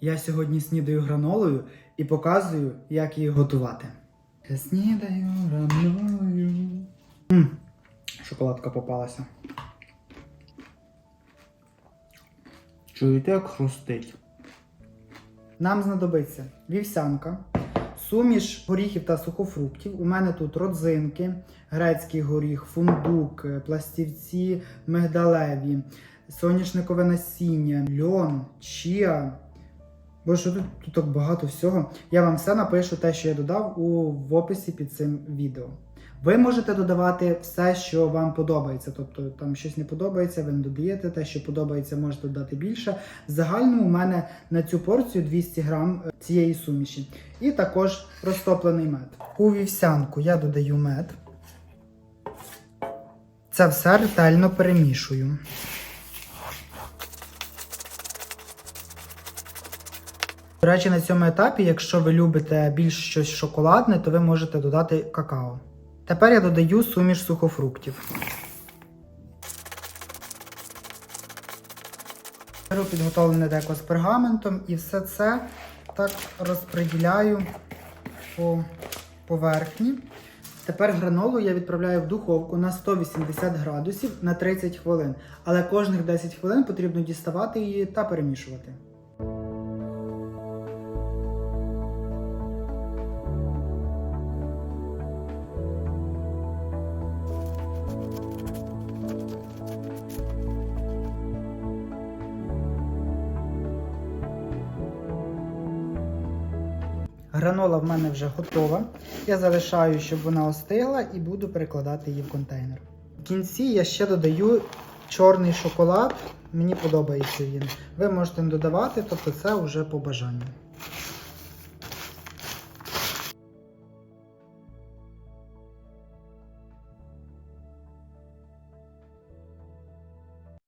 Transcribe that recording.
Я сьогодні снідаю гранолою і показую, як її готувати. Я снідаю гранолою. М, Шоколадка попалася. Чуєте, як хрустить? Нам знадобиться вівсянка, суміш горіхів та сухофруктів. У мене тут родзинки, грецький горіх, фундук, пластівці мигдалеві, соняшникове насіння, льон, чіа. Бо що тут, тут так багато всього. Я вам все напишу, те, що я додав у в описі під цим відео. Ви можете додавати все, що вам подобається. Тобто там щось не подобається, ви не додаєте. Те, що подобається, можете додати більше. В загальному у мене на цю порцію 200 грам е, цієї суміші. І також розтоплений мед. У вівсянку я додаю мед. Це все ретельно перемішую. До речі, на цьому етапі, якщо ви любите більш щось шоколадне, то ви можете додати какао. Тепер я додаю суміш сухофруктів. Беру підготовлене деко з пергаментом і все це так розподіляю по поверхні. Тепер гранолу я відправляю в духовку на 180 градусів на 30 хвилин. Але кожних 10 хвилин потрібно діставати її та перемішувати. Гранола в мене вже готова. Я залишаю, щоб вона остигла, і буду перекладати її в контейнер. В кінці я ще додаю чорний шоколад. Мені подобається він. Ви можете додавати, тобто це вже по бажанню.